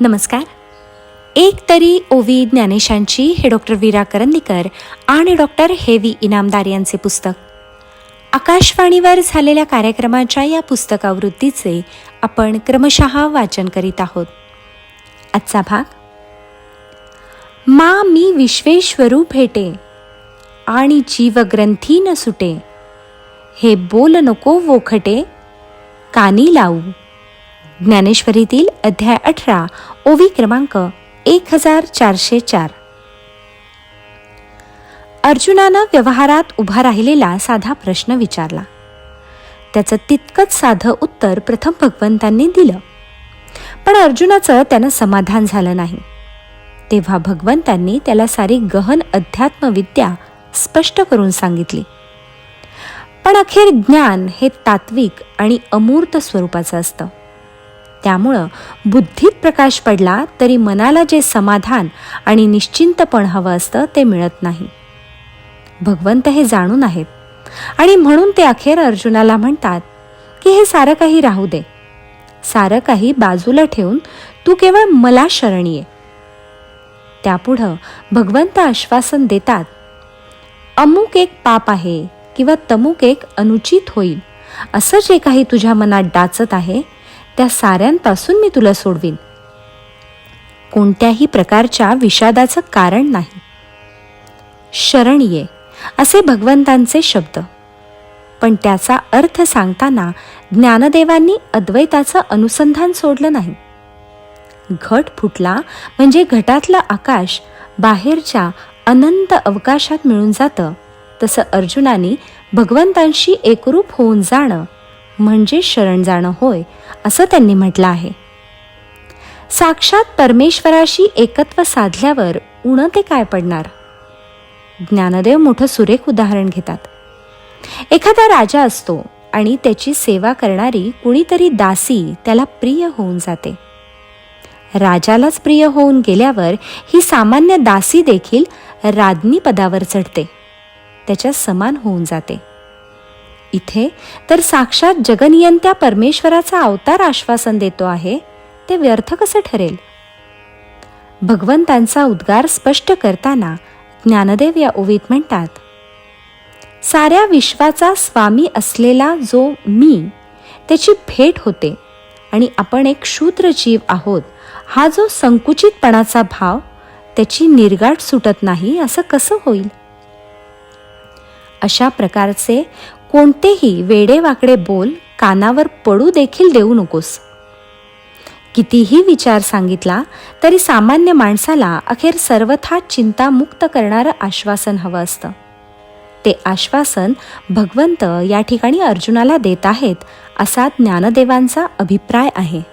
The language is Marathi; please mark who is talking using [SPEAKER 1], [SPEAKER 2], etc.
[SPEAKER 1] नमस्कार. एक तरी ओवी ज्ञानेशांची हे डॉक्टर वीरा करंदीकर आणि डॉक्टर हेवी इनामदार यांचे पुस्तक. आकाशवाणीवर झालेल्या कार्यक्रमाच्या या पुस्तकावृत्तीचे आपण क्रमशः वाचन करीत आहोत. आजचा भाग मा मी विश्वेश्वरू भेटे आणि जीवग्रंथी न सुटे. हे बोल नको वोखटे कानी लावू. ज्ञानेश्वरीतील अध्याय अठरा ओवी क्रमांक एक हजार चारशे चार. अर्जुनानं व्यवहारात उभा राहिलेला साधा प्रश्न विचारला. त्याचं तितकंच साधं उत्तर प्रथम भगवंतांनी दिलं. पण अर्जुनाचं त्यानं समाधान झालं नाही. तेव्हा भगवंतांनी त्याला सारी गहन अध्यात्मविद्या स्पष्ट करून सांगितली. पण अखेर ज्ञान हे तात्विक आणि अमूर्त स्वरूपाचं असतं. त्यामुळं बुद्धीत प्रकाश पडला तरी मनाला जे समाधान आणि निश्चिंतपण हवं असतं ते मिळत नाही. भगवंत हे जाणून आहेत. आणि म्हणून ते अखेर अर्जुनाला म्हणतात की हे सारं काही राहू दे. सारं काही बाजूला ठेवून तू केवळ मला शरण ये. त्यापुढं भगवंत आश्वासन देतात अमुक एक पाप आहे किंवा तमुक एक अनुचित होईल. असं जे काही तुझ्या मनात डाचत आहे त्या साऱ्यांपासून मी तुला सोडवीन. कोणत्याही प्रकारच्या विषादाचं कारण नाही. शरण ये असे भगवंतांचे शब्द. पण त्याचा अर्थ सांगताना ज्ञानदेवांनी अद्वैताचं अनुसंधान सोडलं नाही. घट फुटला म्हणजे घटातलं आकाश बाहेरच्या अनंत अवकाशात मिळून जातं तसं अर्जुनाने भगवंतांशी एकरूप होऊन जाणं म्हणजे शरण जाणं होय असं त्यांनी म्हटलं आहे. साक्षात परमेश्वराशी एकत्व साधल्यावर उणं ते काय पडणार? ज्ञानदेव मोठं सुरेख उदाहरण घेतात. एखादा राजा असतो आणि त्याची सेवा करणारी कुणीतरी दासी त्याला प्रिय होऊन जाते. राजालाच प्रिय होऊन गेल्यावर ही सामान्य दासी देखील राज्ञी पदावर चढते. त्याच्या समान होऊन जाते. इथे तर साक्षात जगनियंत्या परमेश्वराचा अवतार आश्वासन देतो आहे ते व्यर्थ कसं ठरेल? भगवंतांचा उद्गार स्पष्ट करताना ज्ञानदेव या ओवीत म्हणतात साऱ्या विश्वाचा स्वामी असलेला जो मी त्याची भेट होते आणि आपण एक शूद्र जीव आहोत हा जो संकुचितपणाचा भाव त्याची निर्गाठ सुटत नाही असं कसं होईल? अशा प्रकारचे कोणतेही वेडेवाकडे बोल कानावर पडू देखील देऊ नकोस. कितीही विचार सांगितला तरी सामान्य माणसाला अखेर सर्वथा चिंतामुक्त करणारं आश्वासन हवं असतं. ते आश्वासन भगवंत या ठिकाणी अर्जुनाला देत आहेत असा ज्ञानदेवांचा अभिप्राय आहे.